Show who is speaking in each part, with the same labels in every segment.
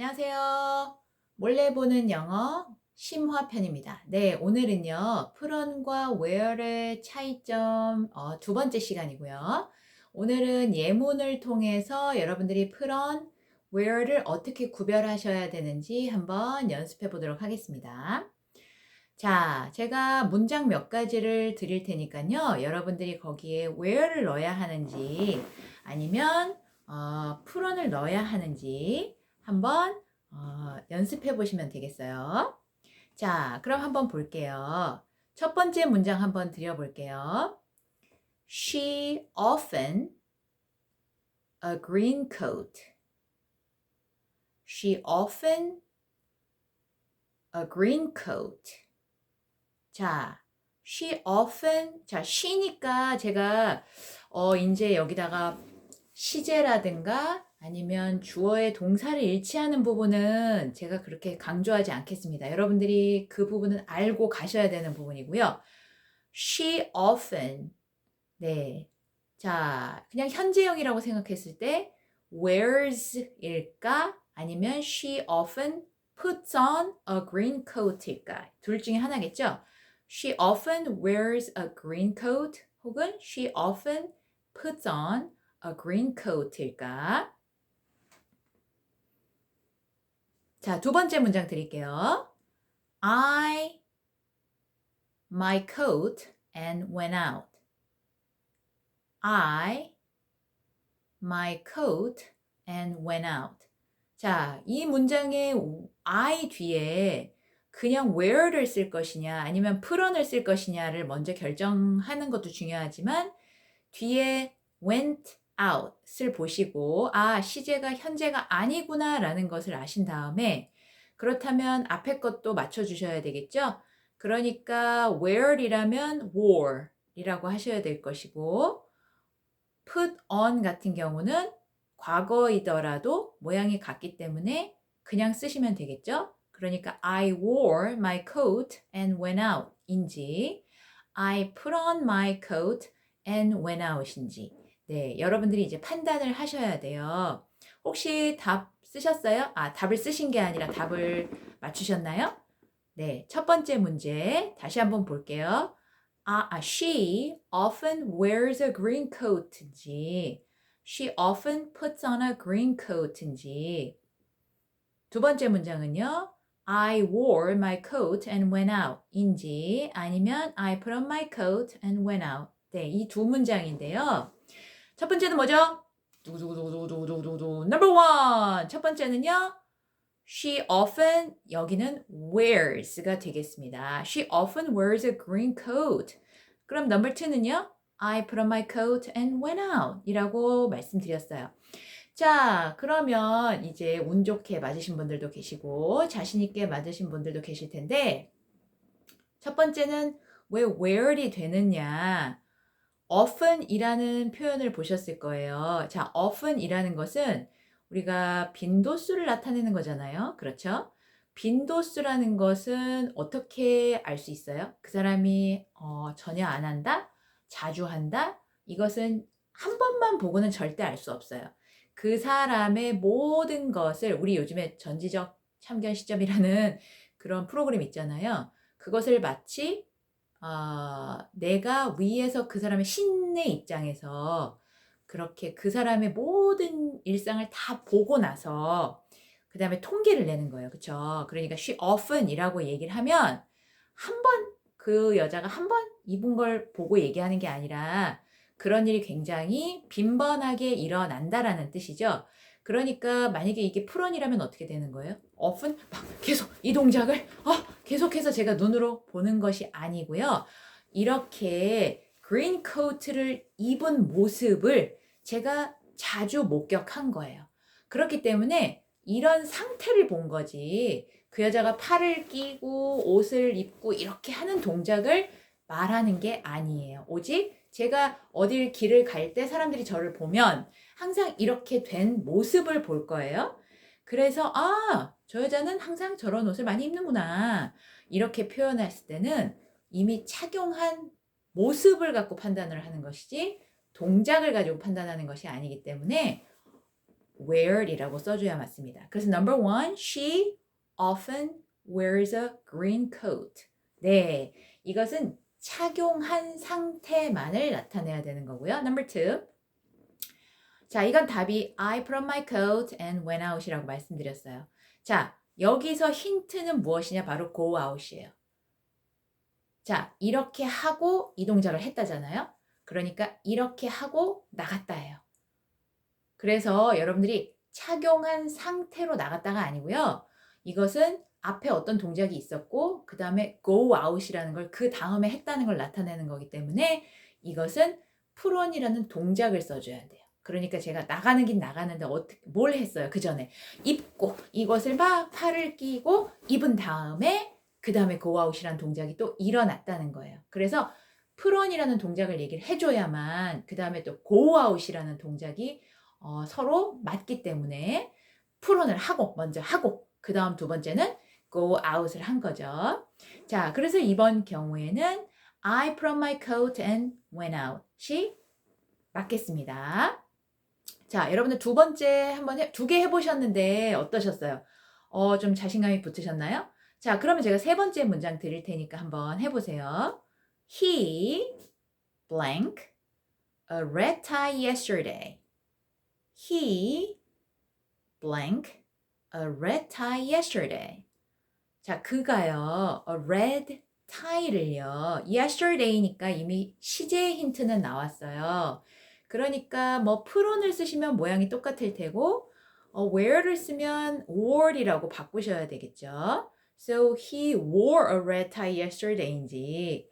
Speaker 1: 안녕하세요. 몰래 보는 영어 심화편입니다. 네, 오늘은요, 프론과 where의 차이점 어, 두 번째 시간이고요. 오늘은 예문을 통해서 여러분들이 프론, where를 어떻게 구별하셔야 되는지 한번 연습해 보도록 하겠습니다. 자, 제가 문장 몇 가지를 드릴 테니까요. 여러분들이 거기에 where를 넣어야 하는지 아니면 어, 프론을 넣어야 하는지 한번 어, 연습해 보시면 되겠어요. 자, 그럼 한번 볼게요. 첫 번째 문장 한번 드려볼게요. She often a green coat. She often a green coat. 자, she often 자, she니까 제가 어 이제 여기다가 시제라든가 아니면 주어의 동사를 일치하는 부분은 제가 그렇게 강조하지 않겠습니다. 여러분들이 그 부분은 알고 가셔야 되는 부분이고요. She often. 네. 자, 그냥 현재형이라고 생각했을 때 wears일까? 아니면 she often puts on a green coat일까? 둘 중에 하나겠죠? She often wears a green coat 혹은 she often puts on a green coat일까? 자, 두 번째 문장 드릴게요. I my coat and went out. I my coat and went out. 자, 이 문장의 I 뒤에 그냥 where를 쓸 것이냐 아니면 puton을 쓸 것이냐를 먼저 결정하는 것도 중요하지만 뒤에 went out을 보시고 아 시제가 현재가 아니구나라는 것을 아신 다음에 그렇다면 앞에 것도 맞춰 주셔야 되겠죠. 그러니까 where이라면 ware이라고 하셔야 될 것이고 put on 같은 경우는 과거이더라도 모양이 같기 때문에 그냥 쓰시면 되겠죠. 그러니까 I wore my coat and went out 인지 I put on my coat and went out인지 네, 여러분들이 이제 판단을 하셔야 돼요. 혹시 답 쓰셨어요? 아, 답을 쓰신 게 아니라 답을 맞추셨나요? 네, 첫 번째 문제 다시 한번 볼게요. 아, 아, she often wears a green coat인지 she often puts on a green coat인지 두 번째 문장은요. I wore my coat and went out 인지 아니면 I put on my coat and went out 네, 이 두 문장인데요. 첫 번째는 뭐죠? 두구두구두구두구두구두구 number one 첫 번째는요. She often 여기는 wears가 되겠습니다. She often wears a green coat. 그럼 number two는요. I put on my coat and went out 이라고 말씀드렸어요. 자, 그러면 이제 운 좋게 맞으신 분들도 계시고 자신 있게 맞으신 분들도 계실 텐데 첫 번째는 왜 where이 되느냐? Often이라는 표현을 보셨을 거예요. 자, often이라는 것은 우리가 빈도수를 나타내는 거잖아요. 그렇죠? 빈도수라는 것은 어떻게 알 수 있어요? 그 사람이 어, 전혀 안 한다? 자주 한다? 이것은 한 번만 보고는 절대 알 수 없어요. 그 사람의 모든 것을 우리 요즘에 전지적 참견 시점이라는 그런 프로그램 있잖아요. 그것을 마치 어, 내가 위에서 그 사람의 신의 입장에서 그렇게 그 사람의 모든 일상을 다 보고 나서 그 다음에 통계를 내는 거예요. 그쵸? 그러니까 she often이라고 얘기를 하면 한 번 그 여자가 한 번 입은 걸 보고 얘기하는 게 아니라 그런 일이 굉장히 빈번하게 일어난다라는 뜻이죠. 그러니까 만약에 이게 프론이라면 어떻게 되는 거예요? 막 계속 이 동작을 어, 계속해서 제가 눈으로 보는 것이 아니고요. 이렇게 그린 코트를 입은 모습을 제가 자주 목격한 거예요. 그렇기 때문에 이런 상태를 본 거지. 그 여자가 팔을 끼고 옷을 입고 이렇게 하는 동작을 말하는 게 아니에요. 오직 제가 어딜 길을 갈 때 사람들이 저를 보면 항상 이렇게 된 모습을 볼 거예요. 그래서 아, 저 여자는 항상 저런 옷을 많이 입는구나. 이렇게 표현했을 때는 이미 착용한 모습을 갖고 판단을 하는 것이지 동작을 가지고 판단하는 것이 아니기 때문에 wear이라고 써줘야 맞습니다. 그래서 number one, she often wears a green coat. 네, 이것은 착용한 상태만을 나타내야 되는 거고요. Number two. 자, 이건 답이 I put on my coat and went out이라고 말씀드렸어요. 자, 여기서 힌트는 무엇이냐? 바로 go out이에요. 자, 이렇게 하고 이 동작을 했다잖아요. 그러니까 이렇게 하고 나갔다예요. 그래서 여러분들이 착용한 상태로 나갔다가 아니고요. 이것은 앞에 어떤 동작이 있었고 그 다음에 go out이라는 걸 그 다음에 했다는 걸 나타내는 거기 때문에 이것은 풀온이라는 동작을 써줘야 돼요. 그러니까 제가 나가는 긴 나가는데 어떻게 뭘 했어요? 그 전에 입고 이것을 막 팔을 끼고 입은 다음에 그 다음에 go out이라는 동작이 또 일어났다는 거예요. 그래서 풀온이라는 동작을 얘기를 해줘야만 그 다음에 또 go out이라는 동작이 어, 서로 맞기 때문에 풀온을 하고 먼저 하고 그 다음 두 번째는 go out을 한 거죠. 자, 그래서 이번 경우에는 I put on my coat and went out. 시 맞겠습니다. 자, 여러분들 두 번째 한번 두 개 해보셨는데 어떠셨어요? 어, 좀 자신감이 붙으셨나요? 자, 그러면 제가 세 번째 문장 드릴 테니까 한번 해보세요. He blank a red tie yesterday. He blank a red tie yesterday. 자, 그가요, a red tie를요, yesterday니까 이미 시제 힌트는 나왔어요. 그러니까 뭐 프론을 쓰시면 모양이 똑같을 테고, 어, wear를 쓰면 wore이라고 바꾸셔야 되겠죠. So he wore a red tie yesterday인지,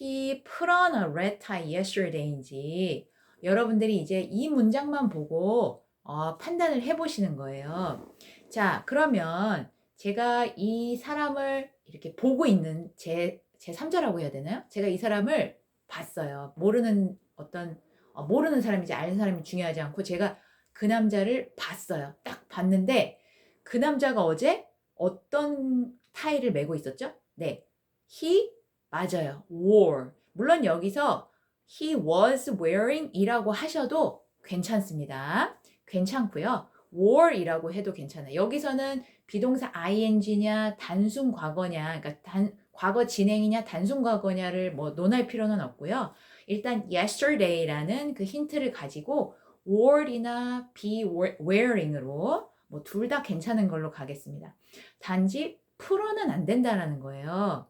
Speaker 1: he put on a red tie yesterday인지, 여러분들이 이제 이 문장만 보고 어, 판단을 해보시는 거예요. 자, 그러면 제가 이 사람을 이렇게 보고 있는 제, 제 3자라고 해야 되나요? 제가 이 사람을 봤어요. 모르는 어떤, 어, 모르는 사람인지 아는 사람이 중요하지 않고 제가 그 남자를 봤어요. 딱 봤는데 그 남자가 어제 어떤 타이를 메고 있었죠? 네. He, 맞아요. wore. 물론 여기서 he was wearing 이라고 하셔도 괜찮습니다. 괜찮고요. ware이라고 해도 괜찮아요. 여기서는 비동사 ing냐 단순 과거냐 그러니까 단, 과거 진행이냐 단순 과거냐를 뭐 논할 필요는 없고요. 일단 yesterday라는 그 힌트를 가지고 were이나 be wearing으로 뭐 둘 다 괜찮은 걸로 가겠습니다. 단지 풀어는 안 된다라는 거예요.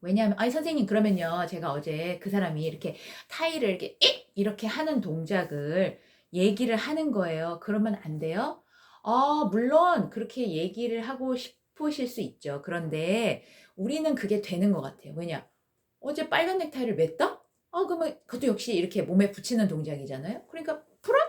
Speaker 1: 왜냐하면 아니 선생님 그러면요 제가 어제 그 사람이 이렇게 타이를 이렇게 이렇게 하는 동작을 얘기를 하는 거예요. 그러면 안 돼요? 어, 물론 그렇게 얘기를 하고 싶으실 수 있죠. 그런데 우리는 그게 되는 것 같아요. 왜냐? 어제 빨간 넥타이를 맸다? 어, 그러면 그것도 역시 이렇게 몸에 붙이는 동작이잖아요. 그러니까 프론?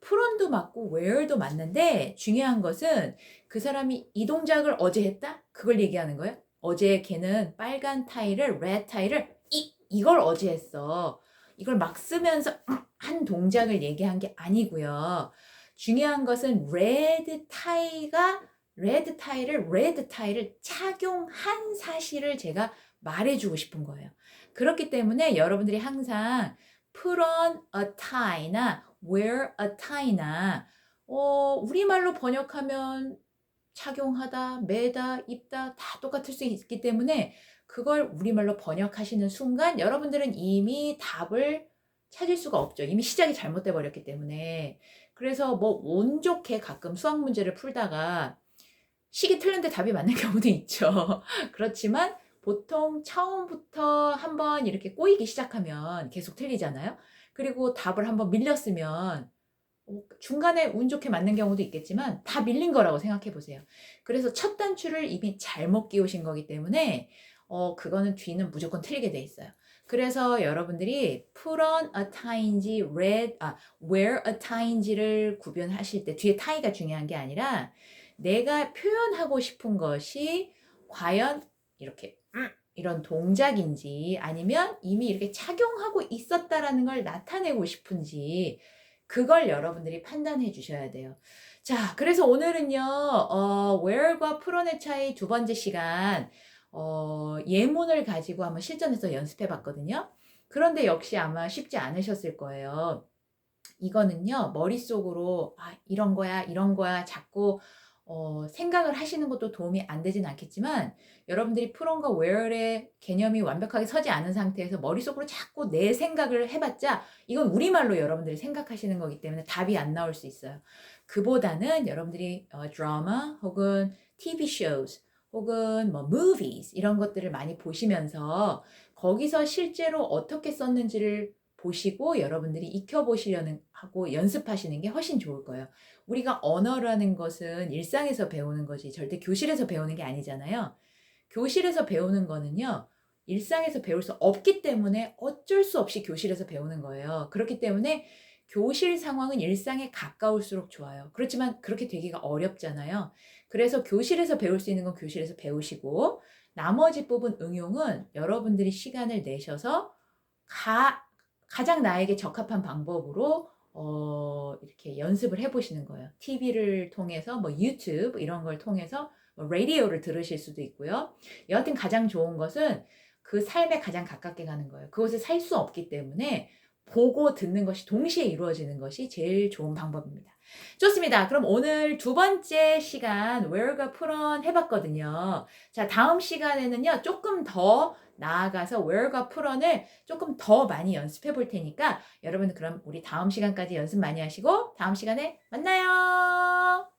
Speaker 1: 프론도 맞고 웨어도 맞는데 중요한 것은 그 사람이 이 동작을 어제 했다? 그걸 얘기하는 거예요. 어제 걔는 빨간 타이를, 레드 타이를 이, 이걸 어제 했어. 이걸 막 쓰면서 한 동작을 얘기한 게 아니고요. 중요한 것은 레드 타이가 레드 타이를 레드 타이를 착용한 사실을 제가 말해주고 싶은 거예요. 그렇기 때문에 여러분들이 항상 put on a tie나 wear a tie나 어, 우리말로 번역하면 착용하다, 매다, 입다 다 똑같을 수 있기 때문에 그걸 우리말로 번역하시는 순간 여러분들은 이미 답을 찾을 수가 없죠. 이미 시작이 잘못돼 버렸기 때문에. 그래서 뭐 운 좋게 가끔 수학 문제를 풀다가 식이 틀린데 답이 맞는 경우도 있죠. 그렇지만 보통 처음부터 한번 이렇게 꼬이기 시작하면 계속 틀리잖아요. 그리고 답을 한번 밀렸으면 어, 중간에 운 좋게 맞는 경우도 있겠지만 다 밀린 거라고 생각해 보세요. 그래서 첫 단추를 이미 잘못 끼우신 거기 때문에 어, 그거는 뒤는 무조건 틀리게 돼 있어요. 그래서 여러분들이 on a tie인지 read, 아, wear a tie인지를 구별하실 때 뒤에 tie가 중요한 게 아니라 내가 표현하고 싶은 것이 과연 이렇게 음, 이런 동작인지 아니면 이미 이렇게 착용하고 있었다라는 걸 나타내고 싶은지 그걸 여러분들이 판단해 주셔야 돼요. 자, 그래서 오늘은요, 어, where과 풀온의 차이 두 번째 시간, 어, 예문을 가지고 한번 실전에서 연습해 봤거든요. 그런데 역시 아마 쉽지 않으셨을 거예요. 이거는요, 머릿속으로, 아, 이런 거야, 이런 거야, 자꾸, 어, 생각을 하시는 것도 도움이 안 되진 않겠지만, 여러분들이 프론과 웨어의 개념이 완벽하게 서지 않은 상태에서 머릿속으로 자꾸 내 생각을 해봤자, 이건 우리말로 여러분들이 생각하시는 거기 때문에 답이 안 나올 수 있어요. 그보다는 여러분들이 어, 드라마 혹은 TV shows 혹은 뭐 movies 이런 것들을 많이 보시면서 거기서 실제로 어떻게 썼는지를 보시고 여러분들이 익혀보시려는 하고 연습하시는 게 훨씬 좋을 거예요. 우리가 언어라는 것은 일상에서 배우는 것이 절대 교실에서 배우는 게 아니잖아요. 교실에서 배우는 거는요. 일상에서 배울 수 없기 때문에 어쩔 수 없이 교실에서 배우는 거예요. 그렇기 때문에 교실 상황은 일상에 가까울수록 좋아요. 그렇지만 그렇게 되기가 어렵잖아요. 그래서 교실에서 배울 수 있는 건 교실에서 배우시고 나머지 부분 응용은 여러분들이 시간을 내셔서 가, 가장 나에게 적합한 방법으로 어, 이렇게 연습을 해보시는 거예요. TV를 통해서 뭐 유튜브 이런 걸 통해서 뭐 라디오를 들으실 수도 있고요. 여하튼 가장 좋은 것은 그 삶에 가장 가깝게 가는 거예요. 그것을 살 수 없기 때문에 보고 듣는 것이 동시에 이루어지는 것이 제일 좋은 방법입니다. 좋습니다. 그럼 오늘 두 번째 시간 where가 풀언 해봤거든요. 자, 다음 시간에는요, 조금 더 나아가서 where가 풀언을 조금 더 많이 연습해 볼 테니까 여러분 그럼 우리 다음 시간까지 연습 많이 하시고 다음 시간에 만나요.